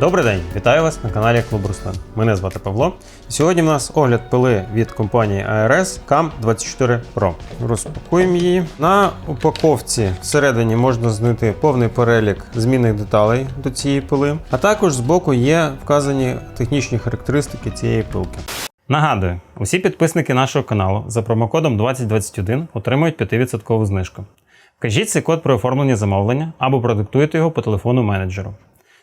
Добрий день, вітаю вас на каналі Клуб Руслан. Мене звати Павло. Сьогодні в нас огляд пили від компанії ARS CAM 24 Pro. Розпакуємо її. На упаковці всередині можна знайти повний перелік змінних деталей до цієї пили, а також збоку є вказані технічні характеристики цієї пилки. Нагадую, усі підписники нашого каналу за промокодом 2021 отримують 5% знижку. Вкажіть цей код при оформленні замовлення або продиктуйте його по телефону менеджеру.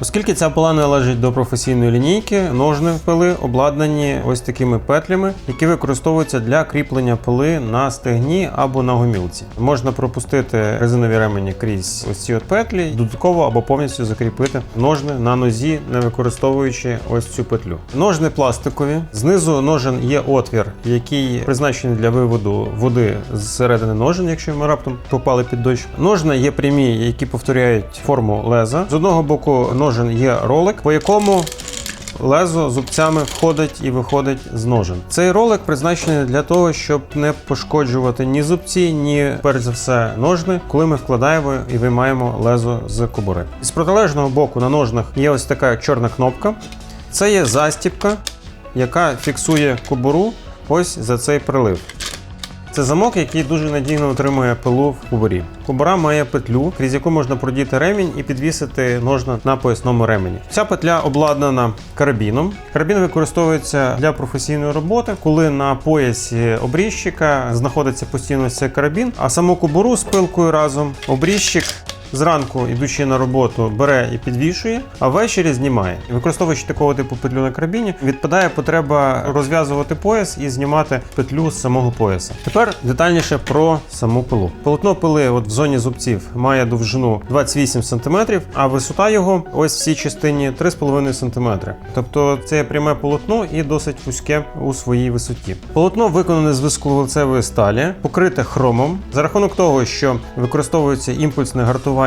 Оскільки ця пила належить до професійної лінійки, ножни пили обладнані ось такими петлями, які використовуються для кріплення пили на стегні або на гомілці. Можна пропустити резинові ремені крізь ось ці от петлі, додатково або повністю закріпити ножни на нозі, не використовуючи ось цю петлю. Ножни пластикові. Знизу ножен є отвір, який призначений для виводу води з середини ножен, якщо ми раптом попали під дощ. Ножни є прямі, які повторяють форму леза. З одного боку ножен є ролик, по якому Лезо зубцями входить і виходить з ножен. Цей ролик призначений для того, щоб не пошкоджувати ні зубці, ні перш за все ножни, коли ми вкладаємо і виймаємо лезо з кобури. З протилежного боку на ножнах є ось така чорна кнопка. Це є застіпка, яка фіксує кобуру ось за цей прилив. Це замок, який дуже надійно утримує пилу в кубурі. Кубура має петлю, крізь яку можна продіти ремінь і підвісити ножна на поясному ремені. Ця петля обладнана карабіном. Карабін використовується для професійної роботи, коли на поясі обріжчика знаходиться постійно цей карабін, а саму кубуру з пилкою разом обрізчик Зранку, йдучи на роботу, бере і підвішує, а ввечері знімає. Використовуючи такого типу петлю на карабіні, відпадає потреба розв'язувати пояс і знімати петлю з самого пояса. Тепер детальніше про саму пилу. Полотно пили от в зоні зубців має довжину 28 см, а висота його ось в цій частині 3,5 см. Тобто це пряме полотно і досить вузьке у своїй висоті. Полотно виконане з висковолицевої сталі, покрите хромом. За рахунок того, що використовується імпульсне гартування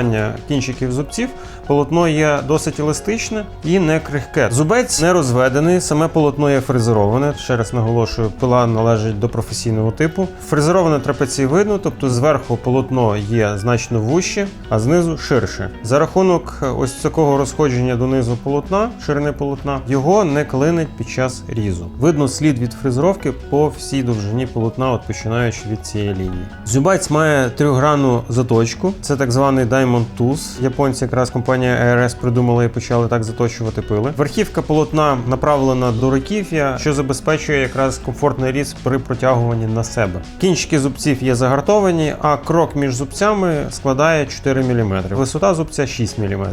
кінчиків зубців, полотно є досить еластичне і не крихке. Зубець не розведений, саме полотно є фрезероване. Ще раз наголошую, пила належить до професійного типу. Фрезероване трапецієвидно, тобто зверху полотно є значно вужче, а знизу ширше. За рахунок ось такого розходження донизу полотна, ширини полотна, його не клинить під час різу. Видно слід від фрезеровки по всій довжині полотна, от починаючи від цієї лінії. Зубець має трьохгранну заточку, це так званий Diamond Tools. Японці якраз компанія ARS придумала і почали так заточувати пили. Верхівка полотна направлена до руків'я, що забезпечує якраз комфортний різ при протягуванні на себе. Кінчики зубців є загартовані, а крок між зубцями складає 4 мм. Висота зубця 6 мм.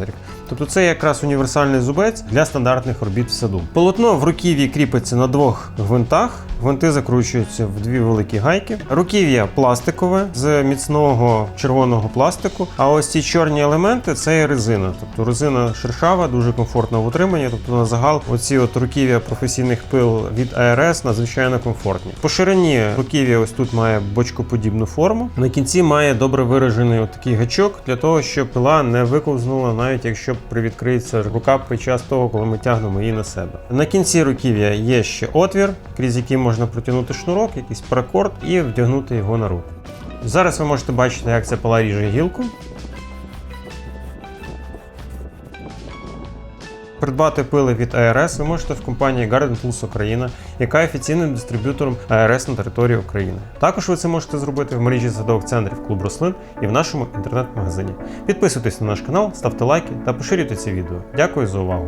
Тобто це якраз універсальний зубець для стандартних робіт в саду. Полотно в руків'ї кріпиться на двох гвинтах. Гвинти закручуються в дві великі гайки. Руків'я пластикове з міцного червоного пластику. А ось ці чорні елементи це є резина. Тобто резина шершава, дуже комфортна в утриманні. Тобто на загал оці от руків'я професійних пил від ARS надзвичайно комфортні. По ширині руків'я ось тут має бочкоподібну форму. На кінці має добре виражений такий гачок для того, щоб пила не виковзнула, навіть якщо привідкриється рука під час того, коли ми тягнемо її на себе. На кінці руків'я є ще отвір, крізь який можна протягнути шнурок, якийсь паракорд і вдягнути його на руку. Зараз ви можете бачити, як ця пила ріже гілку. Придбати пили від АРС ви можете в компанії Garden Plus Україна, яка є офіційним дистриб'ютором АРС на території України. Також ви це можете зробити в мережі садових центрів Клуб Рослин і в нашому інтернет-магазині. Підписуйтесь на наш канал, ставте лайки та поширюйте це відео. Дякую за увагу!